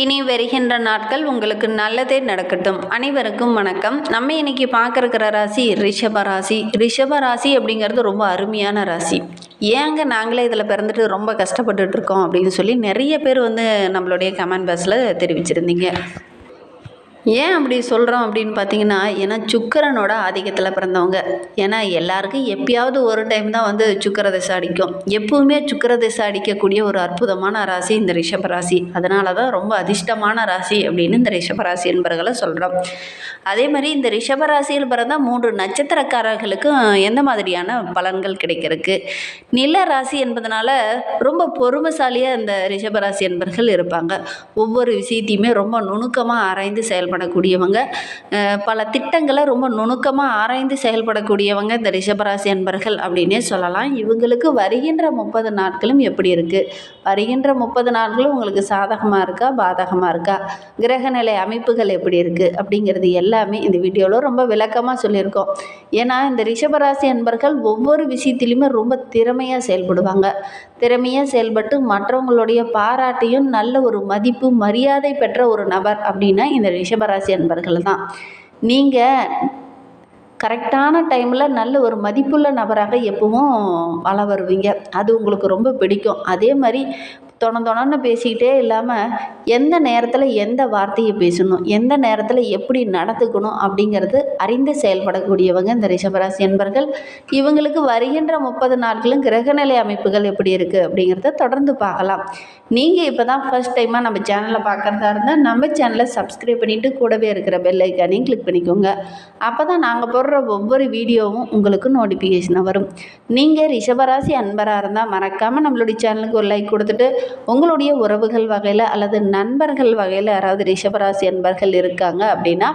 இனி வருகின்ற நாட்கள் உங்களுக்கு நல்லதே நடக்கட்டும். அனைவருக்கும் வணக்கம். நம்ம இன்னைக்கு பார்க்கறக்கிற ராசி ரிஷப ராசி. ரிஷப ராசி அப்படிங்கிறது ரொம்ப அருமையான ராசி. ஏங்க நாங்களே இதில் பிறந்துட்டு ரொம்ப கஷ்டப்பட்டுட்ருக்கோம் அப்படின்னு சொல்லி நிறைய பேர் வந்து நம்மளுடைய கமெண்ட் பாக்ஸில் தெரிவிச்சிருந்தீங்க. ஏன் அப்படி சொல்கிறோம் அப்படின்னு பார்த்தீங்கன்னா ஏன்னா சுக்கரனோட ஆதிக்கத்தில் பிறந்தவங்க. ஏன்னா எல்லாருக்கும் எப்பயாவது ஒரு டைம் தான் வந்து சுக்கர திசை அடிக்கும். எப்பவுமே சுக்கர திசை அடிக்கக்கூடிய ஒரு அற்புதமான ராசி இந்த ரிஷப ராசி. அதனால தான் ரொம்ப அதிர்ஷ்டமான ராசி அப்படின்னு இந்த ரிஷப ராசி என்பர்களை சொல்கிறோம் அதே மாதிரி இந்த ரிஷப ராசியில் பிறந்த மூன்று நட்சத்திரக்காரர்களுக்கும் எந்த மாதிரியான பலன்கள் கிடைக்கிறதுக்கு? நில ராசி என்பதனால ரொம்ப பொறுமைசாலியாக இந்த ரிஷப ராசி என்பர்கள் இருப்பாங்க. ஒவ்வொரு விஷயத்தையுமே ரொம்ப நுணுக்கமாக ஆராய்ந்து செயல்படக்கூடியவங்க. பல திட்டங்களை ரொம்ப நுணுக்கமாக ஆராய்ந்து செயல்படக்கூடியவங்க இந்த ரிஷபராசி அன்பர்கள் அப்படின்னே சொல்லலாம். இவங்களுக்கு வருகின்ற முப்பது நாட்களும் எப்படி இருக்குது வருகின்ற முப்பது நாட்களும் உங்களுக்கு சாதகமாக இருக்கா? பாதகமாக இருக்கா? கிரகநிலை அமைப்புகள் எப்படி இருக்குது அப்படிங்கிறது எல்லாமே இந்த வீடியோவில் ரொம்ப விளக்கமாக சொல்லியிருக்கோம். ஏன்னா இந்த ரிஷபராசி அன்பர்கள் ஒவ்வொரு விஷயத்திலையுமே ரொம்ப திறமையாக செயல்படுவாங்க. திறமையாக செயல்பட்டு மற்றவங்களுடைய பாராட்டையும் நல்ல ஒரு மதிப்பு மரியாதை பெற்ற ஒரு நபர் அப்படின்னா இந்த கும்பராசி அன்பர்கள் தான். நீங்கள் கரெக்டான டைமில் நல்ல ஒரு மதிப்புள்ள நபராக எப்பவும் வள வருவீங்க. அது உங்களுக்கு ரொம்ப பிடிக்கும். அதே மாதிரி தொண தொணன்னு பேசிக்கிட்டே இல்லாமல் எந்த நேரத்தில் எந்த வார்த்தையை பேசணும்? எந்த நேரத்தில் எப்படி நடந்துக்கணும்? அப்படிங்கிறது அறிந்து செயல்படக்கூடியவங்க இந்த ரிஷபராசி என்பர்கள் இவங்களுக்கு வருகின்ற முப்பது நாட்களும் கிரகநிலை அமைப்புகள் எப்படி இருக்குது அப்படிங்கிறத தொடர்ந்து பார்க்கலாம். நீங்கள் இப்போ தான் ஃபர்ஸ்ட் டைமாக நம்ம சேனலை பார்க்குறதா இருந்தால் நம்ம சேனலை சப்ஸ்கிரைப் பண்ணிவிட்டு கூடவே இருக்கிற பெல் ஐக்கானையும் கிளிக் பண்ணிக்கோங்க. அப்போ தான் நாங்கள் போடுற ஒவ்வொரு வீடியோவும் உங்களுக்கு நோட்டிஃபிகேஷனாக வரும். நீங்கள் ரிஷபராசி அன்பராக இருந்தால் மறக்காமல் நம்மளுடைய சேனலுக்கு ஒரு லைக் கொடுத்துட்டு உங்களுடைய உறவுகள் வகையில் அல்லது நண்பர்கள் வகையில் யாராவது ரிஷபராசி அன்பர்கள் இருக்காங்க அப்படின்னா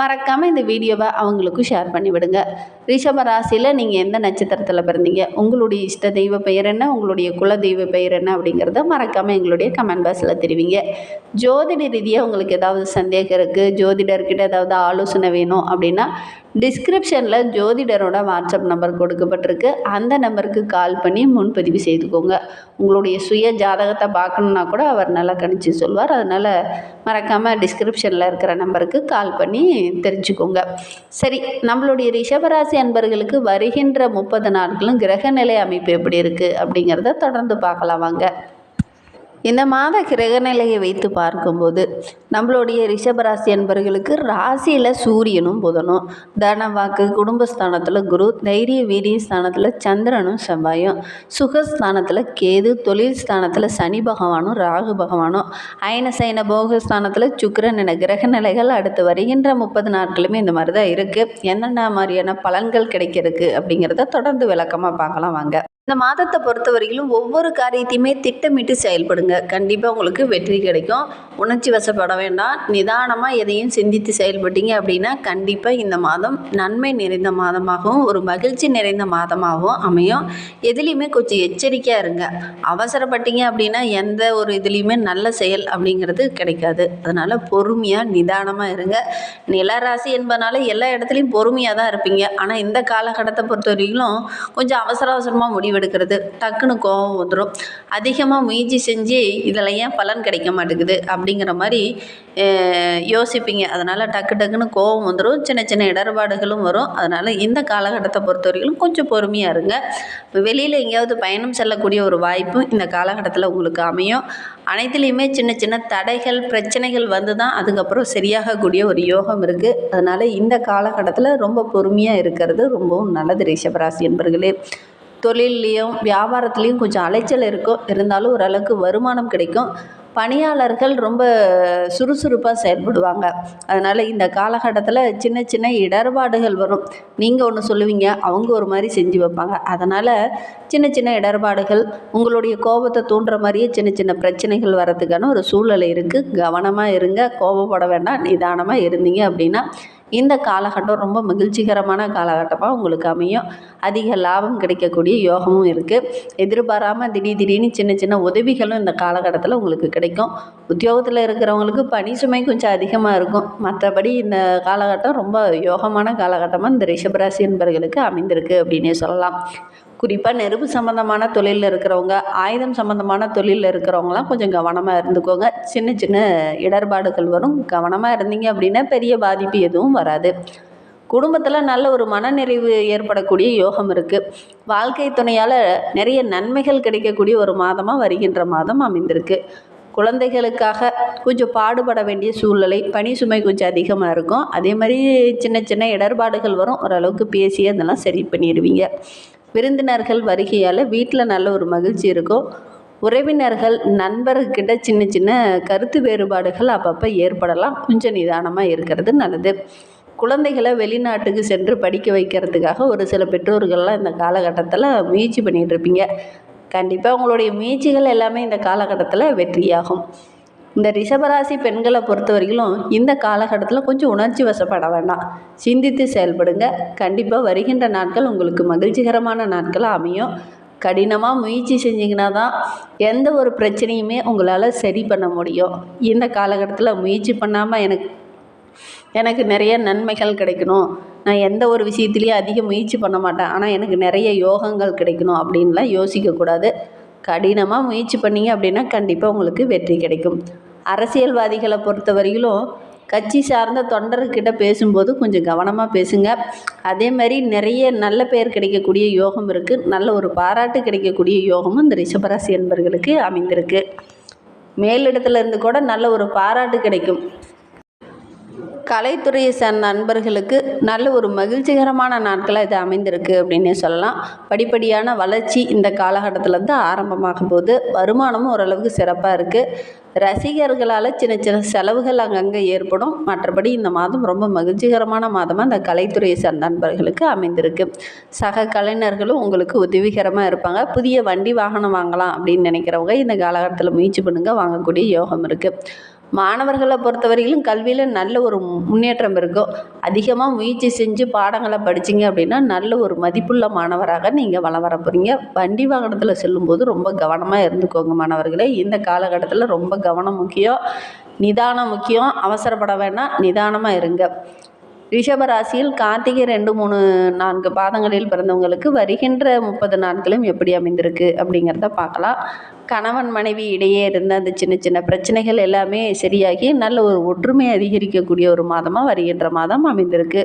மறக்காமல் இந்த வீடியோவை அவங்களுக்கும் ஷேர் பண்ணிவிடுங்க ரிஷபராசியில் நீங்கள் எந்த நட்சத்திரத்தில் பிறந்தீங்க? உங்களுடைய இஷ்ட தெய்வ பெயர் என்ன? உங்களுடைய குல தெய்வ பெயர் என்ன? அப்படிங்கிறத மறக்காமல் எங்களுடைய கமெண்ட் பாக்ஸில் தெரிவிங்க. ஜோதிட ரீதியாக உங்களுக்கு ஏதாவது சந்தேகம் இருக்குது ஜோதிடர்கிட்ட ஏதாவது ஆலோசனை வேணும் அப்படின்னா டிஸ்கிரிப்ஷனில் ஜோதிடரோட வாட்ஸ்அப் நம்பர் கொடுக்கப்பட்டிருக்கு. அந்த நம்பருக்கு கால் பண்ணி முன்பதிவு செய்துக்கோங்க. உங்களுடைய சுய ஜாதகத்தை பார்க்கணுன்னா கூட அவர் நல்லா கணிச்சு சொல்வார். அதனால் மறக்காமல் டிஸ்கிரிப்ஷனில் இருக்கிற நம்பருக்கு கால் பண்ணி தெரிஞ்சுக்கோங்க. சரி நம்மளுடைய ரிஷபராசி அன்பர்களுக்கு வருகின்ற முப்பது நாட்களும் கிரகநிலை அமைப்பு எப்படி இருக்குது அப்படிங்கிறத தொடர்ந்து பார்க்கலாம் வாங்க. இந்த மாத கிரக நிலையை வைத்து பார்க்கும்போது நம்மளுடைய ரிஷபராசி அன்பர்களுக்கு ராசியில் சூரியனும் புதனும். தன வாக்கு குடும்பஸ்தானத்தில் குரு தைரிய வீரிய ஸ்தானத்தில் சந்திரனும் செவ்வாயும். சுகஸ்தானத்தில் கேது தொழில் ஸ்தானத்தில் சனி பகவானும் ராகு பகவானும். அயன சைன போகஸ்தானத்தில் சுக்கரன் என கிரகநிலைகள் அடுத்து வருகின்ற முப்பது நாட்களுமே இந்த மாதிரி தான் இருக்குது என்னென்ன மாதிரியான பலன்கள் கிடைக்கிறதுக்கு அப்படிங்கிறத தொடர்ந்து விளக்கமாக பார்க்கலாம் வாங்க. இந்த மாதத்தை பொறுத்த வரையிலும் ஒவ்வொரு காரியத்தையுமே திட்டமிட்டு செயல்படுங்க. கண்டிப்பாக உங்களுக்கு வெற்றி கிடைக்கும். உணர்ச்சி வசப்பட வேண்டாம். நிதானமாக எதையும் சிந்தித்து செயல்பட்டீங்க அப்படின்னா கண்டிப்பாக இந்த மாதம் நன்மை நிறைந்த மாதமாகவும் ஒரு மகிழ்ச்சி நிறைந்த மாதமாகவும் அமையும். எதுலேயுமே கொஞ்சம் எச்சரிக்கையாக இருங்க. அவசரப்பட்டீங்க அப்படின்னா எந்த ஒரு இதுலேயுமே நல்ல செயல் அப்படிங்கிறது கிடைக்காது. அதனால் பொறுமையாக நிதானமாக இருங்க. நிலராசி என்பதனால எல்லா இடத்துலையும் பொறுமையாக தான் இருப்பீங்க. ஆனால் இந்த காலகட்டத்தை பொறுத்த வரையிலும் கொஞ்சம் அவசர அவசரமாக முடிவெடுக்கிறது. டக்குன்னு கோவம் வந்துடும் அதிகமாக முயற்சி செஞ்சு இதில் ஏன் பலன் கிடைக்க மாட்டேங்குது? அப்படிங்கிற மாதிரி யோசிப்பீங்க. அதனால் டக்கு டக்குன்னு கோவம் வந்துடும் சின்ன சின்ன இடர்பாடுகளும் வரும். அதனால் இந்த காலகட்டத்தை பொறுத்த வரைக்கும் கொஞ்சம் பொறுமையாக இருங்க. வெளியில் எங்கேயாவது பயணம் செல்லக்கூடிய ஒரு வாய்ப்பும் இந்த காலகட்டத்தில் உங்களுக்கு அமையும். அனைத்துலேயுமே சின்ன சின்ன தடைகள் பிரச்சனைகள் வந்து தான் அதுக்கப்புறம் சரியாகக்கூடிய ஒரு யோகம் இருக்குது அதனால் இந்த காலகட்டத்தில் ரொம்ப பொறுமையாக இருக்கிறது ரொம்பவும் நல்லது ரிஷபராசி என்பர்களே. தொழில்லையும் வியாபாரத்துலேயும் கொஞ்சம் அலைச்சல் இருக்கும். இருந்தாலும் ஓரளவுக்கு வருமானம் கிடைக்கும். பணியாளர்கள் ரொம்ப சுறுசுறுப்பாக செயல்படுவாங்க. அதனால் இந்த காலகட்டத்தில் சின்ன சின்ன இடர்பாடுகள் வரும். நீங்கள் ஒன்று சொல்லுவீங்க அவங்க ஒரு மாதிரி செஞ்சு வைப்பாங்க. அதனால் சின்ன சின்ன இடர்பாடுகள் உங்களுடைய கோபத்தை தூண்டுற மாதிரியே சின்ன சின்ன பிரச்சனைகள் வரதுக்கான ஒரு சூழ்நிலை இருக்குது கவனமாக இருங்க கோபப்பட வேண்டாம் நிதானமாக இருந்தீங்க அப்படின்னா இந்த காலகட்டம் ரொம்ப மகிழ்ச்சிகரமான காலகட்டமாக உங்களுக்கு அமையும். அதிக லாபம் கிடைக்கக்கூடிய யோகமும் இருக்குது எதிர்பாராமல் திடீர் திடீர்னு சின்ன சின்ன உதவிகளும் இந்த காலகட்டத்தில் உங்களுக்கு கிடைக்கும். உத்தியோகத்தில் இருக்கிறவங்களுக்கு பணி சுமை கொஞ்சம் அதிகமாக இருக்கும். மற்றபடி இந்த காலகட்டம் ரொம்ப யோகமான காலகட்டமாக இந்த ரிஷபராசி என்பவர்களுக்கு அமைந்திருக்கு அப்படின்னே சொல்லலாம். குறிப்பாக நெருப்பு சம்மந்தமான தொழிலில் இருக்கிறவங்க ஆயுதம் சம்மந்தமான தொழிலில் இருக்கிறவங்களாம் கொஞ்சம் கவனமாக இருந்துக்கோங்க. சின்ன சின்ன இடர்பாடுகள் வரும். கவனமாக இருந்தீங்க அப்படின்னா பெரிய பாதிப்பு எதுவும் வராது. குடும்பத்தில் நல்ல ஒரு மனநிறைவு ஏற்படக்கூடிய யோகம் இருக்குது வாழ்க்கை துணையால் நிறைய நன்மைகள் கிடைக்கக்கூடிய ஒரு மாதமாக வருகின்ற மாதம் அமைந்திருக்கு. குழந்தைகளுக்காக கொஞ்சம் பாடுபட வேண்டிய சூழ்நிலை பணி சுமை கொஞ்சம் அதிகமாக இருக்கும். அதே மாதிரி சின்ன சின்ன இடர்பாடுகள் வரும். ஓரளவுக்கு பேசி அதெல்லாம் சரி பண்ணிடுவீங்க விருந்தினர்கள் வருகையால் வீட்டில் நல்ல ஒரு மகிழ்ச்சி இருக்கும். உறவினர்கள் நண்பர்கிட்ட சின்ன சின்ன கருத்து வேறுபாடுகள் அப்பப்போ ஏற்படலாம். கொஞ்சம் நிதானமாக இருக்கிறது நல்லது. குழந்தைகளை வெளிநாட்டுக்கு சென்று படிக்க வைக்கிறதுக்காக ஒரு சில பெற்றோர்கள்லாம் இந்த காலகட்டத்தில் முயற்சி பண்ணிகிட்டு இருப்பீங்க. கண்டிப்பாக உங்களுடைய முயற்சிகள் எல்லாமே இந்த காலகட்டத்தில் வெற்றியாகும். இந்த ரிஷபராசி பெண்களை பொறுத்த வரைக்கும் இந்த காலகட்டத்தில் கொஞ்சம் உணர்ச்சி வசப்பட வேண்டாம். சிந்தித்து செயல்படுங்க. கண்டிப்பாக வருகின்ற நாட்கள் உங்களுக்கு மகிழ்ச்சிகரமான நாட்களாக அமையும். கடினமாக முயற்சி செஞ்சிங்கன்னா தான் எந்த ஒரு பிரச்சனையுமே உங்களால் சரி பண்ண முடியும். இந்த காலகட்டத்தில் முயற்சி பண்ணாமல் எனக்கு எனக்கு நிறைய நன்மைகள் கிடைக்கணும். நான் எந்த ஒரு விஷயத்துலையும் அதிக முயற்சி பண்ண மாட்டேன். ஆனால் எனக்கு நிறைய யோகங்கள் கிடைக்கணும் அப்படின்லாம் யோசிக்கக்கூடாது. கடினமாக முயற்சி பண்ணீங்க அப்படின்னா கண்டிப்பாக உங்களுக்கு வெற்றி கிடைக்கும். அரசியல்வாதிகளை பொறுத்த வரையிலும் கட்சி சார்ந்த தொண்டர்கிட்ட பேசும்போது கொஞ்சம் கவனமாக பேசுங்க. அதே மாதிரி நிறைய நல்ல பெயர் கிடைக்கக்கூடிய யோகம் இருக்குது நல்ல ஒரு பாராட்டு கிடைக்கக்கூடிய யோகமும் இந்த ரிஷபராசி என்பர்களுக்கு அமைந்திருக்கு. மேலிடத்துல இருந்து கூட நல்ல ஒரு பாராட்டு கிடைக்கும். கலைத்துறையை சார்ந்த நண்பர்களுக்கு நல்ல ஒரு மகிழ்ச்சிகரமான நாட்களாக இது அமைந்திருக்கு அப்படின்னே சொல்லலாம். படிப்படியான வளர்ச்சி இந்த காலகட்டத்தில் இருந்து ஆரம்பமாகும் போது வருமானமும் ஓரளவுக்கு சிறப்பாக இருக்குது ரசிகர்களால் சின்ன சின்ன செலவுகள் அங்கங்கே ஏற்படும். மற்றபடி இந்த மாதம் ரொம்ப மகிழ்ச்சிகரமான மாதமாக இந்த கலைத்துறையை சார்ந்த நண்பர்களுக்கு அமைந்திருக்கு. சக கலைஞர்களும் உங்களுக்கு உதவிகரமாக இருப்பாங்க. புதிய வண்டி வாகனம் வாங்கலாம் அப்படின்னு நினைக்கிறவங்க இந்த காலகட்டத்தில் முயற்சி பண்ணுங்கள் வாங்கக்கூடிய யோகம் இருக்குது மாணவர்களை பொறுத்தவரையிலும் கல்வியில் நல்ல ஒரு முன்னேற்றம் இருக்கும் அதிகமாக முயற்சி செஞ்சு பாடங்களை படிச்சிங்க அப்படின்னா நல்ல ஒரு மதிப்புள்ள மாணவராக நீங்கள் வளம் வர போகிறீங்க வண்டி வாகனத்தில் செல்லும்போது ரொம்ப கவனமாக இருந்துக்கோங்க மாணவர்களே. இந்த காலகட்டத்தில் ரொம்ப கவனம் முக்கியம் நிதானம் முக்கியம். அவசரப்பட வேண்டாம் நிதானமாக இருங்க. ரிஷபராசியில் கார்த்திகை ரெண்டு மூணு நான்கு பாதங்களில் பிறந்தவங்களுக்கு வருகின்ற முப்பது நாட்களும் எப்படி அமைந்திருக்கு அப்படிங்கிறத பார்க்கலாம். கணவன் மனைவி இடையே இருந்த அந்த சின்ன சின்ன பிரச்சனைகள் எல்லாமே சரியாகி நல்ல ஒரு ஒற்றுமை அதிகரிக்கக்கூடிய ஒரு மாதமாக வருகின்ற மாதம் அமைந்திருக்கு.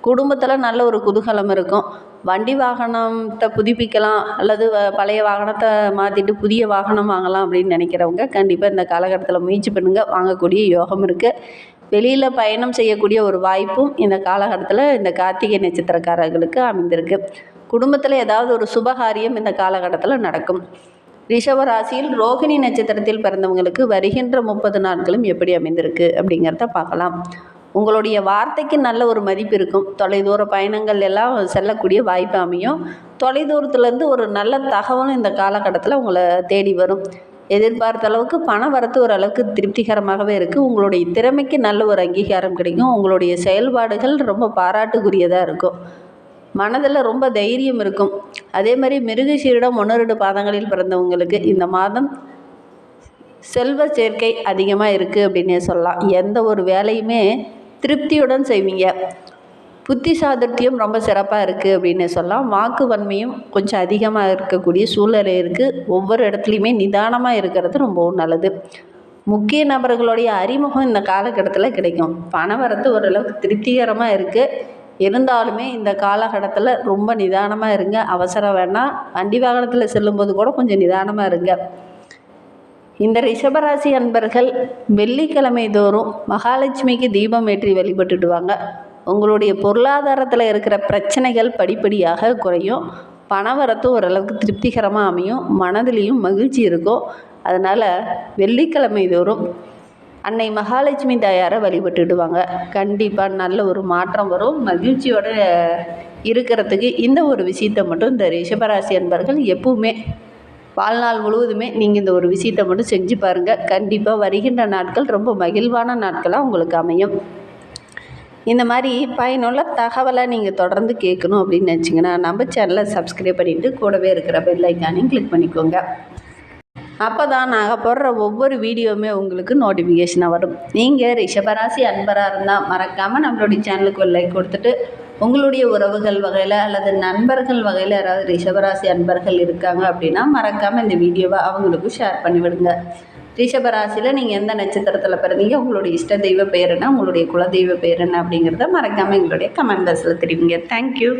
குடும்பத்தில் நல்ல ஒரு குதூகலம் இருக்கும். வண்டி வாகனத்தை புதுப்பிக்கலாம் அல்லது வ- பழைய வாகனத்தை மாற்றிட்டு புதிய வாகனம் வாங்கலாம் அப்படின்னு நினைக்கிறவங்க கண்டிப்பாக இந்த காலகட்டத்தில் முயற்சி பண்ணுங்கள் வாங்கக்கூடிய யோகம் இருக்குது வெளியில் பயணம் செய்யக்கூடிய ஒரு வாய்ப்பும் இந்த காலகட்டத்தில் இந்த கார்த்திகை நட்சத்திரக்காரர்களுக்கு அமைந்திருக்கு. குடும்பத்தில் ஏதாவது ஒரு சுபகாரியம் இந்த காலகட்டத்தில் நடக்கும். ரிஷப ராசியில் ரோகிணி நட்சத்திரத்தில் பிறந்தவங்களுக்கு வருகின்ற முப்பது நாட்களும் எப்படி அமைந்திருக்கு அப்படிங்கிறத பார்க்கலாம். உங்களுடைய வார்த்தைக்கு நல்ல ஒரு மதிப்பு இருக்கும். தொலைதூர பயணங்கள் எல்லாம் செல்லக்கூடிய வாய்ப்பு அமையும். தொலைதூரத்துலேருந்து ஒரு நல்ல தகவலும் இந்த காலகட்டத்தில் உங்களை தேடி வரும். எதிர்பார்த்த அளவுக்கு பண வரத்து ஓரளவுக்கு திருப்திகரமாகவே இருக்குது உங்களுடைய திறமைக்கு நல்ல ஒரு அங்கீகாரம் கிடைக்கும். உங்களுடைய செயல்பாடுகள் ரொம்ப பாராட்டுக்குரியதாக இருக்கும். மனதில் ரொம்ப தைரியம் இருக்கும். அதே மாதிரி மிருகசீரிடம் ஒன்று ரெண்டு பாதங்களில் பிறந்தவங்களுக்கு இந்த மாதம் செல்வ சேர்க்கை அதிகமாக இருக்குது அப்படின்னே சொல்லலாம். எந்த ஒரு வேலையுமே திருப்தியுடன் செய்வீங்க. புத்தி சாதுர்த்தியம் ரொம்ப சிறப்பாக இருக்குது அப்படின்னு சொல்லலாம். வாக்கு வன்மையும் கொஞ்சம் அதிகமாக இருக்கக்கூடிய சூழ்நிலை இருக்குது ஒவ்வொரு இடத்துலையுமே நிதானமாக இருக்கிறது ரொம்பவும் நல்லது. முக்கிய நபர்களுடைய அறிமுகம் இந்த காலகட்டத்தில் கிடைக்கும். பண வரத்து ஓரளவுக்கு திருப்திகரமாக இருக்குது இருந்தாலுமே இந்த காலகட்டத்தில் ரொம்ப நிதானமாக இருங்க. அவசரம் வேணாம் வண்டி வாகனத்தில் செல்லும்போது கூட கொஞ்சம் நிதானமாக இருங்க. இந்த ரிஷபராசி அன்பர்கள் வெள்ளிக்கிழமை தோறும் மகாலட்சுமிக்கு தீபம் ஏற்றி வழிபட்டுடுவாங்க உங்களுடைய பொருளாதாரத்தில் இருக்கிற பிரச்சனைகள் படிப்படியாக குறையும். பணவரத்து ஓரளவுக்கு திருப்திகரமாக அமையும். மனதிலையும் மகிழ்ச்சி இருக்கும். அதனால் வெள்ளிக்கிழமை தோறும் அன்னை மகாலட்சுமி தாயாரை வழிபட்டுடுவாங்க. கண்டிப்பாக நல்ல ஒரு மாற்றம் வரும். மகிழ்ச்சியோட இருக்கிறதுக்கு இந்த ஒரு விஷயத்தை மட்டும் இந்த ரிஷபராசி அன்பர்கள் எப்பவுமே வாழ்நாள் முழுவதுமே நீங்கள் இந்த ஒரு விஷயத்தை மட்டும் செஞ்சு பாருங்கள் கண்டிப்பாக வருகின்ற நாட்கள் ரொம்ப மகிழ்வான நாட்களாக உங்களுக்கு அமையும். இந்த மாதிரி பயனுள்ள தகவலை நீங்கள் தொடர்ந்து கேட்கணும் அப்படின்னு நினச்சிங்கன்னா நம்ம சேனலை சப்ஸ்கிரைப் பண்ணிவிட்டு கூடவே இருக்கிற பெல்லைக்கானையும் கிளிக் பண்ணிக்கோங்க. அப்போ தான் நாங்கள் போடுற ஒவ்வொரு வீடியோவுமே உங்களுக்கு நோட்டிஃபிகேஷனாக வரும். நீங்கள் ரிஷபராசி அன்பராக இருந்தால் மறக்காமல் நம்மளுடைய சேனலுக்கு ஒரு லைக் கொடுத்துட்டு உங்களுடைய உறவுகள் வகையில் அல்லது நண்பர்கள் வகையில் யாராவது ரிஷபராசி அன்பர்கள் இருக்காங்க அப்படின்னா மறக்காமல் இந்த வீடியோவை அவங்களுக்கும் ஷேர் பண்ணி விடுங்க ரிஷபராசியில் நீங்கள் எந்த நட்சத்திரத்தில் பிறந்தீங்க? உங்களுடைய இஷ்ட தெய்வ பேர் என்ன? உங்களுடைய குலதெய்வ பேர் என்ன? அப்படிங்கிறத மறக்காமல் எங்களுடைய கமெண்ட் பாக்ஸில் தெரிவிங்க. தேங்க்யூ